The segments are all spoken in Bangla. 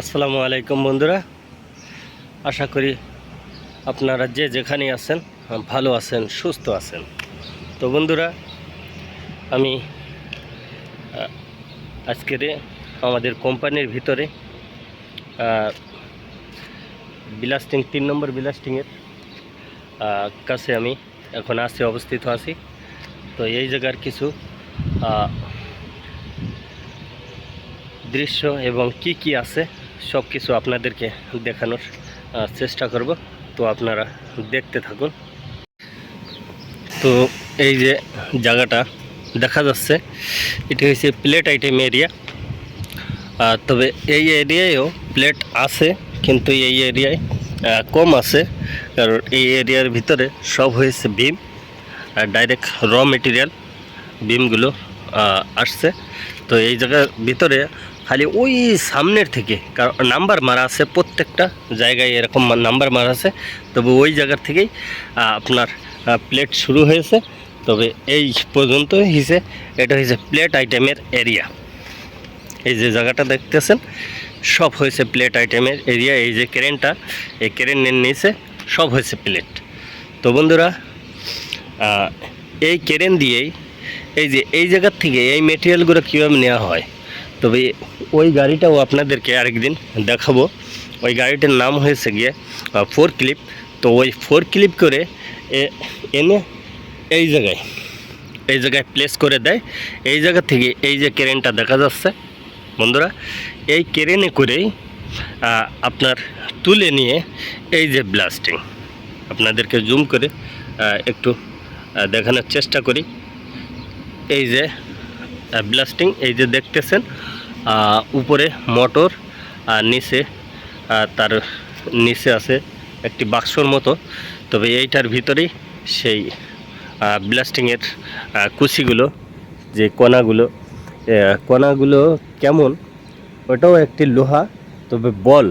আসসালামু আলাইকুম বন্ধুরা। আশা করি আপনারা যে যেখানে আছেন, ভালো আছেন, সুস্থ আছেন। তো বন্ধুরা, আমি আজকের আমাদের কোম্পানির ভিতরে বিলাস্টিং তিন নম্বর বিলাস্টিংয়ের কাছে আমি এখন আসি অবস্থিত আছি। তো এই জায়গার কিছু দৃশ্য এবং কি কি আছে সব কিছু আপনাদেরকে দেখানোর চেষ্টা করব। তো আপনারা দেখতে থাকুন। তো এই যে জায়গাটা দেখা যাচ্ছে, এটি হচ্ছে প্লেট আইটেম এরিয়া তবে এই এরিয়ায়ও প্লেট আছে, কিন্তু এই এরিয়ায় কম আছে। কারণ এই এরিয়ার ভিতরে সব হয়েছে বিম আর ডাইরেক্ট র মেটেরিয়াল বিমগুলো আসছে। তো এই জায়গার ভিতরে খালি ওই সামনের থেকে, কারণ নাম্বার মারা আছে প্রত্যেকটা জায়গায় এরকম নাম্বার মারা আছে। তবে ওই জায়গার থেকেই আপনার প্লেট শুরু হয়েছে। তবে এই পর্যন্ত হিসে এটা হয়েছে প্লেট আইটেমের এরিয়া এই যে জায়গাটা দেখতেছেন, সব হয়েছে প্লেট আইটেমের এরিয়া এই যে ক্রেনটা এই ক্রেনের নিচে সব হয়েছে প্লেট তো বন্ধুরা এই ক্রেন দিয়েই, এই যে, এই জায়গার থেকে এই মেটেরিয়ালগুলো কীভাবে নেওয়া হয়? তবে ওই গাড়িটাও আপনাদেরকে আরেকদিন দেখাবো। ওই গাড়িটার নাম হয়েছে গিয়ে ফোর ক্লিপ তো ওই ফোর ক্লিপ করে এনে এই জায়গায় এই জায়গায় প্লেস করে দেয়। এই জায়গা থেকে এই যে ক্রেনটা দেখা যাচ্ছে, বন্ধুরা, এই ক্রেনে করেই আপনার তুলে নিয়ে এই যে ব্লাস্টিং আপনাদেরকে জুম করে একটু দেখানোর চেষ্টা করি। এই যে ব্লাস্টিং এই যে দেখতেছেন উপরে মোটর আর নিচে তার নিচে আছে একটি বাক্সর মতো। তবে এইটার ভিতরেই সেই ব্লাস্টিংয়ের কুচিগুলো যে কণাগুলো কণাগুলো কেমন, ওটাও একটি লোহা, তবে বল,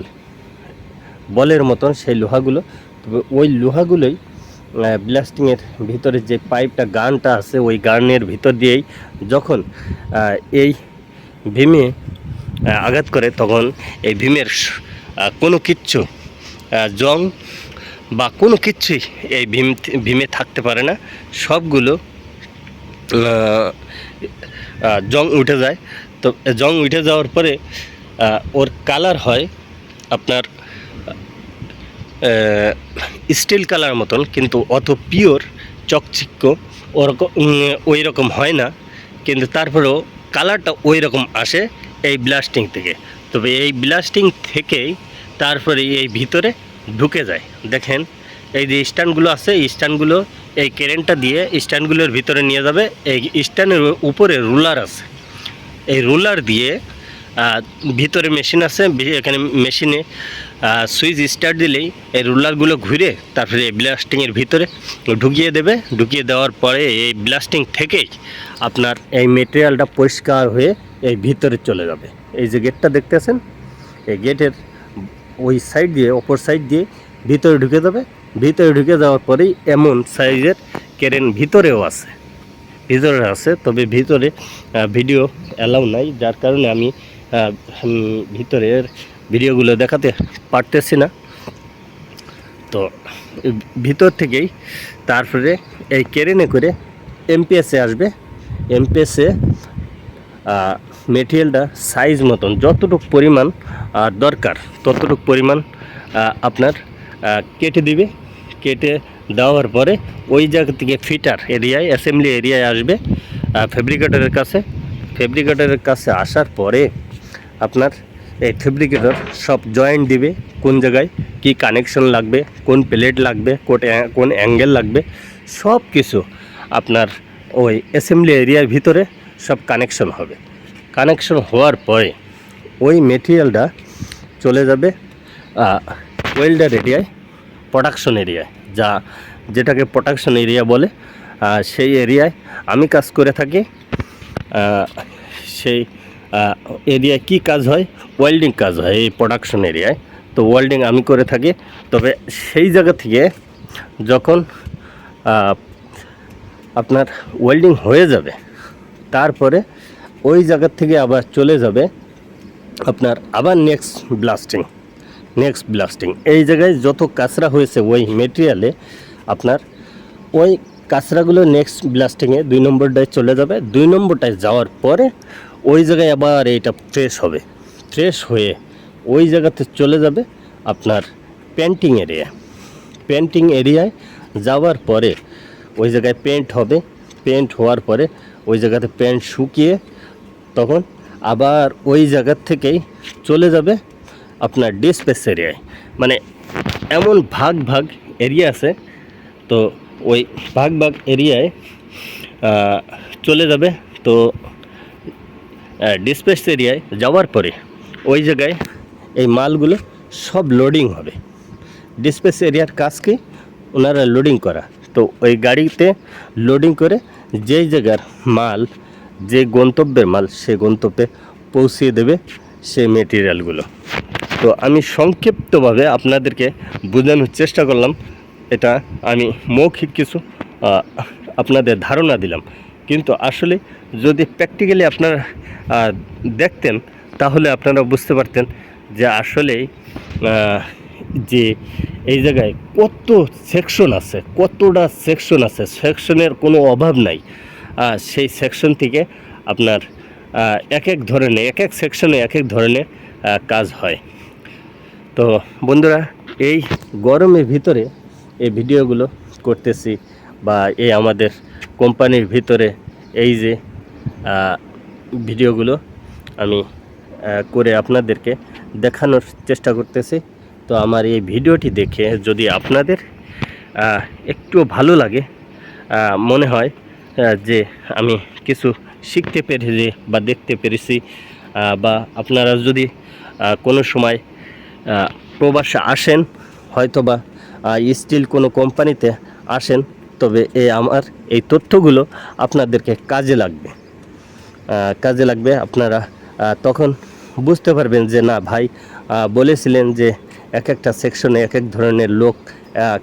বলের মতন সেই লোহাগুলো। তবে ওই লোহাগুলোই ব্লাস্টিংয়ের ভিতরে যে পাইপটা, গানটা আছে, ওই গানের ভিতর দিয়েই যখন এই ভীমে আঘাত করে, তখন এই ভীমের কোনো কিচ্ছু জং বা কোনো কিচ্ছুই এই ভীম, ভীমে থাকতে পারে না। সবগুলো জং উঠে যায়। তো জং উঠে যাওয়ার পরে ওর কালার হয় আপনার স্টিল কালার মতন, কিন্তু অত পিওর, চকচিক্য, ওরকম ওই রকম হয় না। কিন্তু তারপরেও কালারটা ওই রকম আসে। এই ব্লাস্টিং থেকে। তবে এই ব্লাস্টিং থেকেই তারপরে এই ভিতরে ঢুকে যায়। দেখেন, এই যে স্ট্যান্ডগুলো আছে স্ট্যান্ডগুলো, এই কেরেন্টটা দিয়ে স্ট্যান্ডগুলোর ভিতরে নিয়ে যাবে। এই স্ট্যান্ডের উপরে রুলার আছে। এই রুলার দিয়ে ভিতরে মেশিন আছে এখানে মেশিনে সুইচ স্টার্ট দিলেই এই রুলারগুলো ঘুরে তারপরে এই ব্লাস্টিংয়ের ভিতরে ঢুকিয়ে দেবে। ঢুকিয়ে দেওয়ার পরে এই ব্লাস্টিং থেকেই আপনার এই মেটেরিয়ালটা পরিষ্কার হয়ে এই ভিতরে চলে যাবে। এই যে গেটটা দেখতেছেন, এই গেটের ওই সাইড দিয়ে অপর সাইড দিয়ে ভিতরে ঢুকে যাবে। ভিতরে ঢুকে যাওয়ার পরেই এমন সাইজের কেরেন ভিতরেও আছে। ভিতরে আছে, তবে ভিতরে ভিডিও অ্যালাউ নাই, যার কারণে আমি ভিতরের ভিডিওগুলো দেখাতে পারতেছি না। তো, ভিতর থেকেই তারপরে এই কেরেনে করে এমপিএসে আসবে। এমপিএসে মেটেরিয়ালটা সাইজ মতন, যতটুকু পরিমাণ দরকার, ততটুক পরিমাণ আপনার কেটে দিবে। কেটে দেওয়ার পরে ওই জায়গা থেকে ফিটার এরিয়ায় অ্যাসেম্বলি এরিয়ায় আসবে ফেব্রিকেটরের কাছে। ফেব্রিকেটরের কাছে আসার পরে আপনার এই ফেব্রিকেটর সব জয়েন্ট দিবে, কোন জায়গায়, কি কানেকশন লাগবে, কোন প্লেট লাগবে কোন অ্যা- কোন অ্যাঙ্গেল লাগবে সব কিছু আপনার ওই অ্যাসেম্বলি এরিয়ার ভিতরে সব কানেকশন হবে। কানেকশন হওয়ার পরে ওই মেটেরিয়ালটা চলে যাবে ওয়েল্ডার এরিয়ায় প্রোডাকশন এরিয়ায় যা, যেটাকে প্রোডাকশন এরিয়া বলে সেই এরিয়ায় আমি কাজ করে থাকি সেই এরিয়ায় কি কাজ হয়? ওয়েল্ডিং কাজ হয় এই প্রোডাকশন এরিয়ায় তো ওয়েল্ডিং আমি করে থাকি। তবে সেই জায়গা থেকে যখন আপনার ওয়েল্ডিং হয়ে যাবে তারপরে ওই জায়গার থেকে আবার চলে যাবে আপনার আবার নেক্সট ব্লাস্টিং নেক্সট ব্লাস্টিং এই জায়গায় যত কাঁচরা হয়েছে ওই মেটেরিয়ালে আপনার ওই কাঁচরাগুলো নেক্সট ব্লাস্টিংয়ে দুই নম্বরটায় চলে যাবে। দুই নম্বরটায় যাওয়ার পরে ওই জায়গায় আবার এইটা ফ্রেশ হবে। ফ্রেশ হয়ে ওই জায়গাতে চলে যাবে আপনার পেন্টিং এরিয়া পেন্টিং এরিয়ায় যাওয়ার পরে ওই জায়গায় পেন্ট হবে। পেন্ট হওয়ার পরে ওই জায়গাতে প্যান্ট শুকিয়ে তখন আবার ওই জায়গার থেকেই চলে যাবে আপনার ডিসপেস এরিয়ায়। মানে এমন ভাগ ভাগ এরিয়া আছে, তো ওই ভাগ ভাগ এরিয়ায় চলে যাবে। তো ডিসপেস এরিয়ায় যাওয়ার পরে ওই জায়গায় এই মালগুলো সব লোডিং হবে। ডিসপেস এরিয়ার কাজ কি? ওনারা লোডিং করা। তো ওই গাড়িতে লোডিং করে যেই জায়গার মাল, যে গন্তব্যের মাল, সে গন্তব্যে পৌঁছিয়ে দেবে সে মেটেরিয়ালগুলো তো আমি সংক্ষিপ্তভাবে আপনাদেরকে বোঝানোর চেষ্টা করলাম। এটা আমি মৌখিক কিছু আপনাদের ধারণা দিলাম। কিন্তু আসলে যদি প্র্যাকটিক্যালি আপনারা দেখতেন, তাহলে আপনারা বুঝতে পারতেন যে আসলেই যে এই জায়গায় কত সেকশন আছে, কতটা সেকশন আছে? সেকশনের কোনো অভাব নাই। সেই সেকশন থেকে আপনার এক এক ধরনের, এক এক সেকশনে এক এক ধরনের কাজ হয়। তো বন্ধুরা, এই গরমের ভিতরে এই ভিডিওগুলো করতেছি বা এই আমাদের কোম্পানির ভিতরে এই যে ভিডিওগুলো আমি করে আপনাদেরকে দেখানোর চেষ্টা করতেছি। তো আমার এই ভিডিওটি দেখে যদি আপনাদের একটু ভালো লাগে মনে হয় যে আমি কিছু শিখতে পেরেছি বা দেখতে পেরেছি বা আপনারা যদি কোনো সময় প্রবাসে আসেন, হয়তোবা স্টিল কোনো কোম্পানিতে আসেন, তবে এ আমার এই তথ্যগুলো আপনাদেরকে কাজে লাগবে। কাজে লাগবে, আপনারা তখন বুঝতে পারবেন যে না ভাই বলেছিলেন যে এক একটা সেকশনে এক এক ধরনের লোক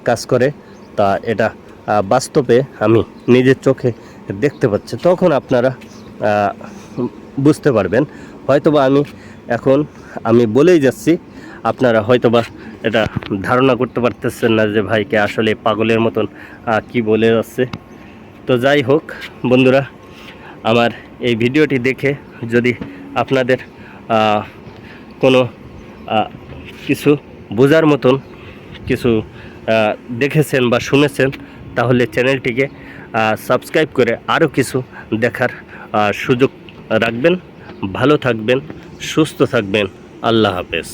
কাজ করে। তা এটা বাস্তবে আমি নিজের চোখে দেখতে পাচ্ছি। তখন আপনারা বুঝতে পারবেন। হয়তোবা আমি এখন, আমি বলেই যাচ্ছি, আপনারা হয়তোবা এটা ধারণা করতে পারতেছেন না যে ভাইকে আসলে পাগলের মতন কি বলে যাচ্ছে। তো যাই হোক, বন্ধুরা, আমার এই ভিডিওটি দেখে যদি আপনাদের কোনো কিছু বোঝার মতন কিছু দেখেছেন বা শুনেছেন, তাহলে চ্যানেলটিকে সাবস্ক্রাইব করে আরও কিছু দেখার সুযোগ রাখবেন। ভালো থাকবেন, সুস্থ থাকবেন। আল্লাহ হাফেজ।